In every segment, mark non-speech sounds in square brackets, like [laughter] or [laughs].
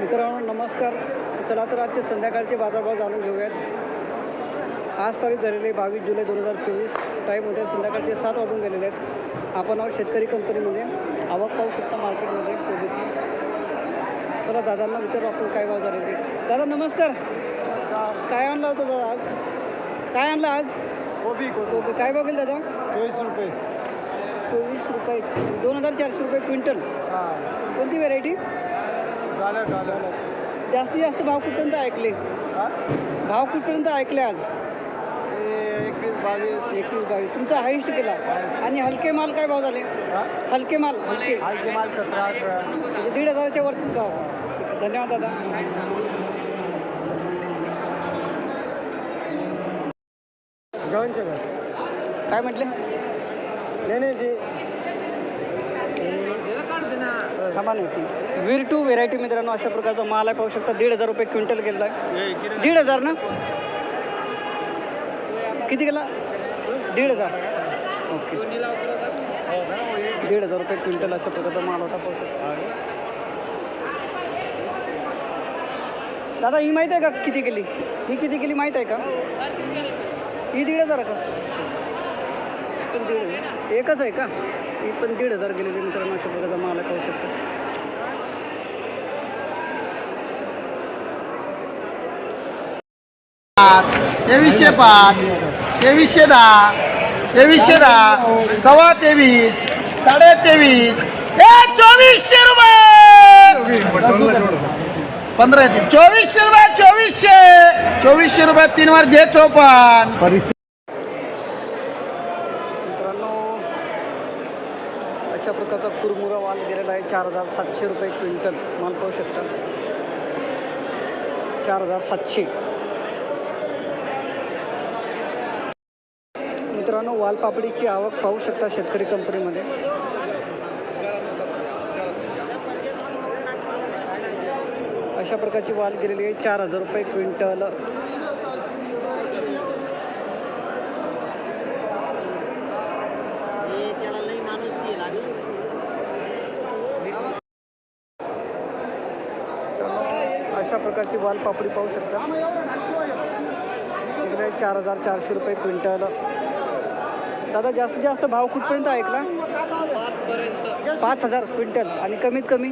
मित्रांनो नमस्कार. चला तर आजचे संध्याकाळचे बाजारभाव जाणून घेऊयात. आज तारीख झालेली आहे बावीस जुलै दोन हजार चोवीस. टाईम होते संध्याकाळचे सात वाजून गेलेले आहेत. आपण आहोत शेतकरी कंपनीमध्ये. आवक पाहू शकता मार्केटमध्ये कोबीची. चला दादांना विचारू आपण काय भाव झाले ते दादा नमस्कार. काय आणलं होतं दादा आज? काय आणलं आज? कोबी. कोबी. काय भाव गेलं दादा? चोवीस रुपये. चोवीस रुपये. दोन हजार चारशे रुपये क्विंटल. हां. कोणती व्हेरायटी? जास्तीत जास्त भाव कुठपर्यंत ऐकले? भाव कुठपर्यंत ऐकले आज? एकवीस बावीस. एकवीस बावीस. तुमचा हाईस्ट केला. आणि हलके माल काय भाव झाले? हलके माल हलके. हलके माल सतरा अठरा. म्हणजे दीड हजाराच्या वरती भाव. धन्यवाद दादा. काय म्हटले? नाही नाही थांबा नाही ती वीर टू व्हेरायटी मित्रांनो अशा प्रकारचा माल आहे. पाहू शकता दीड हजार रुपये क्विंटल गेला आहे. दीड हजार ना? किती गेला? दीड हजार. ओके. दीड हजार रुपये क्विंटल अशा प्रकारचा माल होता पाहू शकता. दादा ही माहीत आहे का किती गेली? ही किती गेली माहीत आहे का? ही दीड हजार का? पण दीड एकच आहे का? ही पण दीड हजार गेलेली मित्रांनो अशा प्रकारचा माल आहे शकतो. शकता तेवीसशे पाच तेवीसशे दहा तेवीसशे दहा सव्वा तेवीस साडे तेवीस ए चोवीसशे रुपये! पंधरा येतील. चोवीसशे रुपये चोवीसशे! चोवीसशे रुपये तीन वर जे चोपन मित्रांनो अशा प्रकारचा कुरमुरा माल गेलेला आहे चार हजार सातशे रुपये क्विंटल माल पाहू शकता. चार हजार सातशे. मित्रांनो वालपापडीची आवक पाहू शकता शेतकरी कंपनीमध्ये. अशा प्रकारची वाल गेलेली आहे. चार हजार रुपये क्विंटल. अशा प्रकारची वालपापडी पाहू शकता. इकडे चार हजार चारशे रुपये क्विंटल. दादा जास्तीत जास्त भाव कुठपर्यंत ऐकला? पाच हजार क्विंटल. आणि कमीत कमी?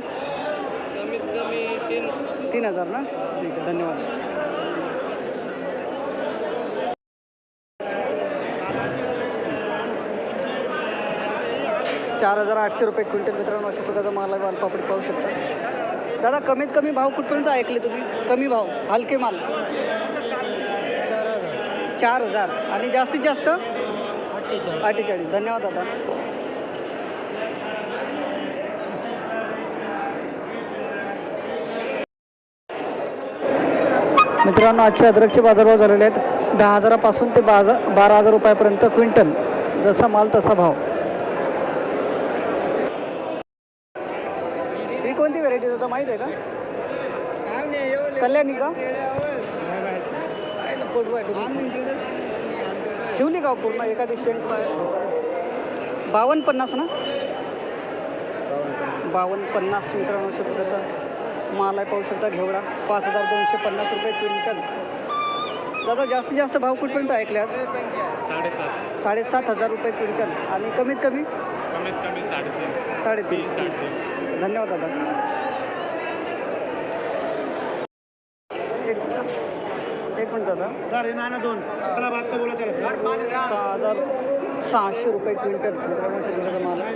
तीन हजार ना? ठीक आहे धन्यवाद. चार हजार आठशे रुपये क्विंटल मित्रांनो अशा प्रकारचा माल आहे वालपापडी पाहू शकता. दादा कमीत कमी भाव कुठपर्यंत ऐकले तुम्ही? कमी भाव हलके माल. चार हजार. आणि जास्तीत जास्त? अठ्ठेचाळीस. धन्यवाद दादा. मित्रांनो आजचे अद्रकचे बाजारभाव झालेले आहेत. दहा हजारापासून ते बाजार बारा हजार रुपयापर्यंत क्विंटल. जसा माल तसा भाव. कोणती व्हेरायटी दादा माहीत आहे का? कल्याणी का. शिवली का पूर्ण एखादी शेंग बावन्न पन्नास ना? बावन्न पन्नास मित्रांनो प्रकारचा माल आहे पाहू शकता घेवडा. पाच हजार दोनशे पन्नास रुपये क्विंटल. दादा जास्तीत जास्त भाव कुठपर्यंत ऐकले आज साडेसात. साडेसात हजार रुपये क्विंटल. आणि कमीत कमी? कमीत कमी साडेतीन. साडेतीन. धन्यवाद दादा. एक एक मिनिट दादा. दोन. चला बात का बोला चला. सहा हजार सहाशे रुपये क्विंटल. मित्रांनो माल. आहे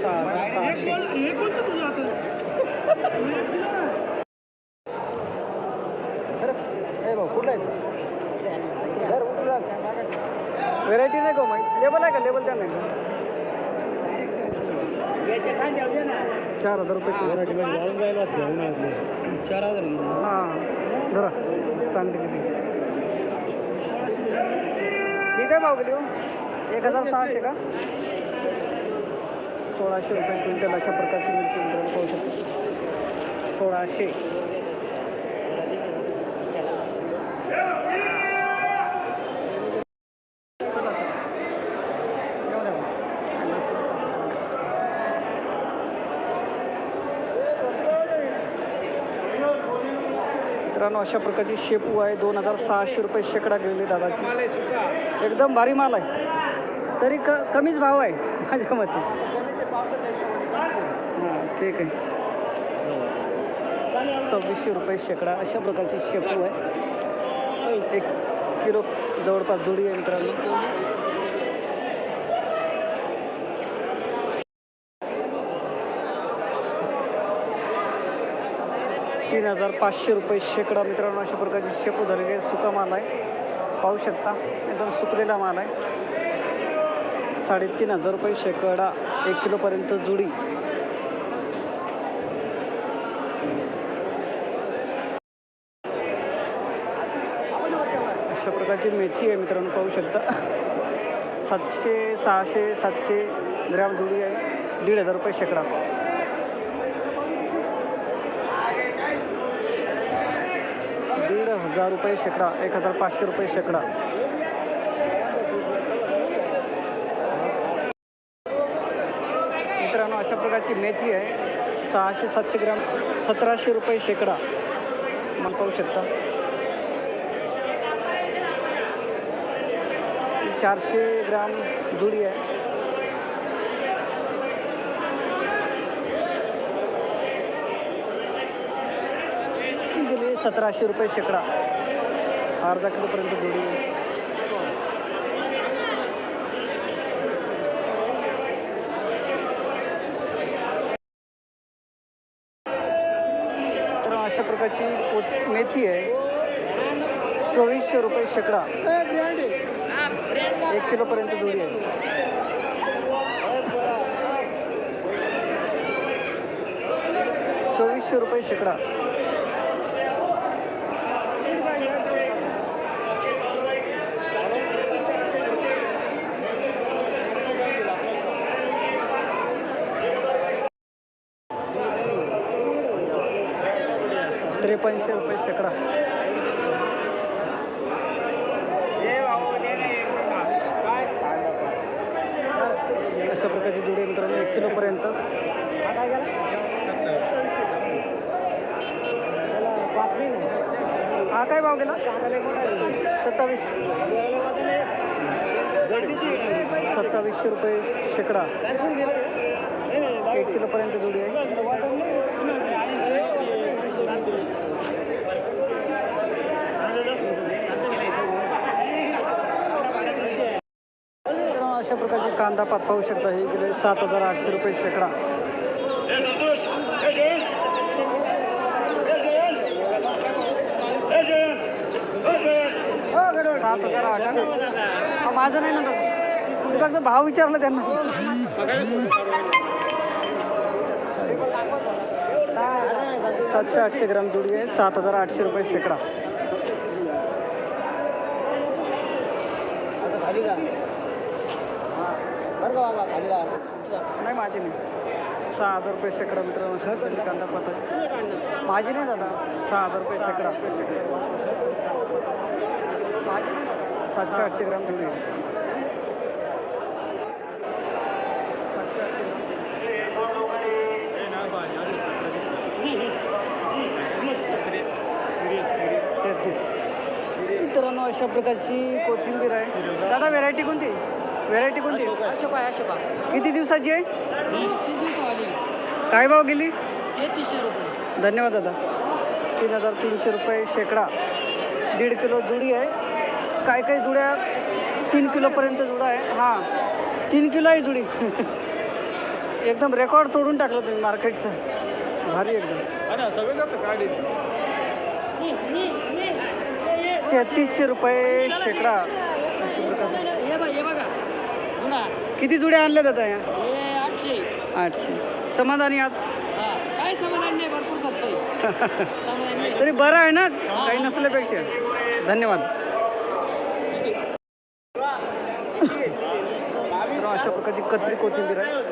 सहा हजार सहाशे [laughs] हे भाऊ कुठला आहे व्हेरायटी नाही का माहीत लेबल आहे का? लेबल त्या नाही का चार हजार रुपये किलो. चार हजार हां. धरा. चांगली किती ही काय भाव गेली हो? एक हजार सहाशे का? सोळाशे रुपये क्विंटल अशा प्रकारची मिरची मित्रांनो पाहू शकतो. सोळाशे चला, चला. येऊ द्या मग. मित्रांनो अशा प्रकारची शेपू आहे. दोन हजार सहाशे रुपये शेकडा गेलेली दादाची एकदम भारी माल आहे. तरी क कमीच भाव आहे माझ्या मते. हां ठीक आहे. सव्वीसशे रुपये शेकडा अशा प्रकारची शेपू आहे. एक किलो जवळपास जुडी आहे मित्रांनो. तीन हजार पाचशे रुपये शेकडा मित्रांनो अशा प्रकारची शेपू झालेले आहे सुका माल आहे. पाहू शकता. एकदम सुकलेला माल आहे. साडेतीन हजार रुपये शेकडा एक किलोपर्यंत जुडी. अशा प्रकारची मेथी आहे मित्रांनो पाहू शकता. सातशे सहाशे सातशे ग्रॅम जुडी आहे. दीड हजार रुपये शेकडा दीड हजार रुपये शेकडा एक हजार पाचशे रुपये शेकडा. मित्रांनो अशा प्रकारची मेथी आहे. सहाशे सातशे ग्रॅम सतराशे रुपये शेकडा. मग पाहू शकता. चारशे ग्राम जुडी आहे ती गेली सतराशे रुपये शेकडा. अर्धा किलोपर्यंत जोडी. तर अशा प्रकारची पोत मेथी आहे. चोवीसशे रुपये शेकडा. एक किलोपर्यंत जोडी आहे. चोवीसशे रुपये शेकडा. त्रेपन्नशे रुपये शेकडा. अशा प्रकारची जुडी मित्रांनो एक किलोपर्यंत. हा काय भाव गेला? सत्तावीस. सत्तावीसशे रुपये शेकडा. एक किलोपर्यंत जुडी आहे तर अशा प्रकारचे कांदा पात पाहू शकता. हे गेले सात हजार आठशे रुपये शेकडा. सात हजार आठशे. माझं नाही ना दादा. फक्त भाव विचारला त्यांना. सातशे आठशे ग्राम जुडी आहे. सात हजार आठशे रुपये शेकडा. नाही माझी नाही. सहा हजार रुपये शेकडा मित्रांनो शेतकरी कांदा आहे माझी नाही दादा. सहा हजार रुपये शेकडा. माझी नाही दादा. सातशे आठशे ग्राम आहे. सातशे आठशे तेहतीस. [laughs] मित्रांनो अशा प्रकारची कोथिंबीर आहे. दादा व्हेरायटी कोणती? व्हेरायटी कोणती? अशोका आहे. अशोका किती दिवसाची आहे? ही तीस दिवसावाली काय भाव गेली? तेहतीसशे रुपये. धन्यवाद दादा. तीन हजार तीनशे रुपये शेकडा. दीड किलो जुडी आहे. काय काय जुड्या? तीन किलोपर्यंत जुडा आहे. हां. तीन किलो आहे जुडी. [laughs] एकदम रेकॉर्ड तोडून टाकलं तुम्ही मार्केटचं. भारी एकदम. तेहतीसशे रुपये शेकडा. अशा प्रकारचं. हे बघा हे बघा. जुना किती जुड्या आणल्या जातात या हे आठशे. आठशे. समाधानी आहात? हा काय समाधान नाही भरपूर खर्च आहे. [laughs] समाधान नाही. तरी बरं आहे ना काही नसल्यापेक्षा. धन्यवाद. तर अशा प्रकारची कत्री कोथिंबीर आहे.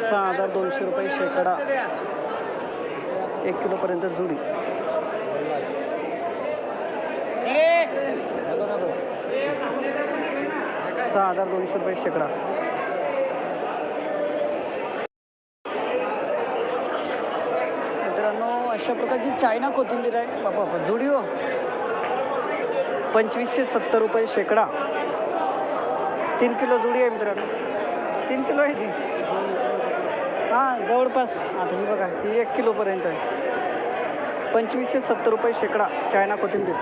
सहा हजार दोनशे रुपये शेकडा. एक किलोपर्यंत जुडी. सहा हजार दोनशे रुपये शेकडा मित्रांनो अशा प्रकारची चायना कोथिंबीर आहे. बाबा जुडी हो. पंचवीसशे सत्तर रुपये शेकडा. तीन किलो जुडी आहे मित्रांनो. तीन किलो आहे ती. हां जवळपास. आता ही बघा ही एक किलोपर्यंत आहे. पंचवीसशे सत्तर रुपये शेकडा चायना कोथिंबीर.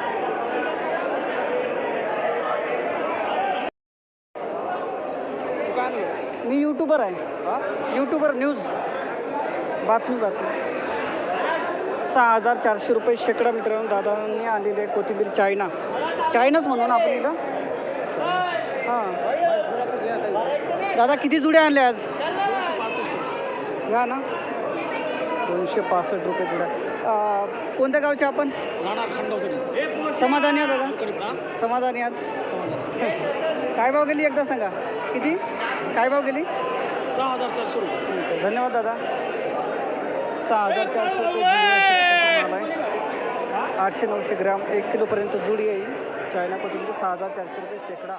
मी यूट्यूबर आहे. यूट्यूबर न्यूज बातमी बातमी. सहा हजार चारशे रुपये शेकडा मित्रांनो दादांनी आणलेले आहे कोथिंबीर चायना. चायनाच म्हणून आपण इथं हां. दादा किती जुड्या आणल्या आज? घ्या ना. दोनशे पासष्ट रुपये जुड्या. कोणत्या गावचे आपण? समाधानी आहात दादा? समाधानी आहात? काय भाव गेली एकदा सांगा. किती? काय भाव गेली? सहा हजार चारशे रुपये. धन्यवाद दादा. सहा हजार चारशे रुपये आठशे नऊशे ग्राम एक किलोपर्यंत जुडी येईल चायना कोथिंबीर सहा हजार चारशे रुपये शेकडा.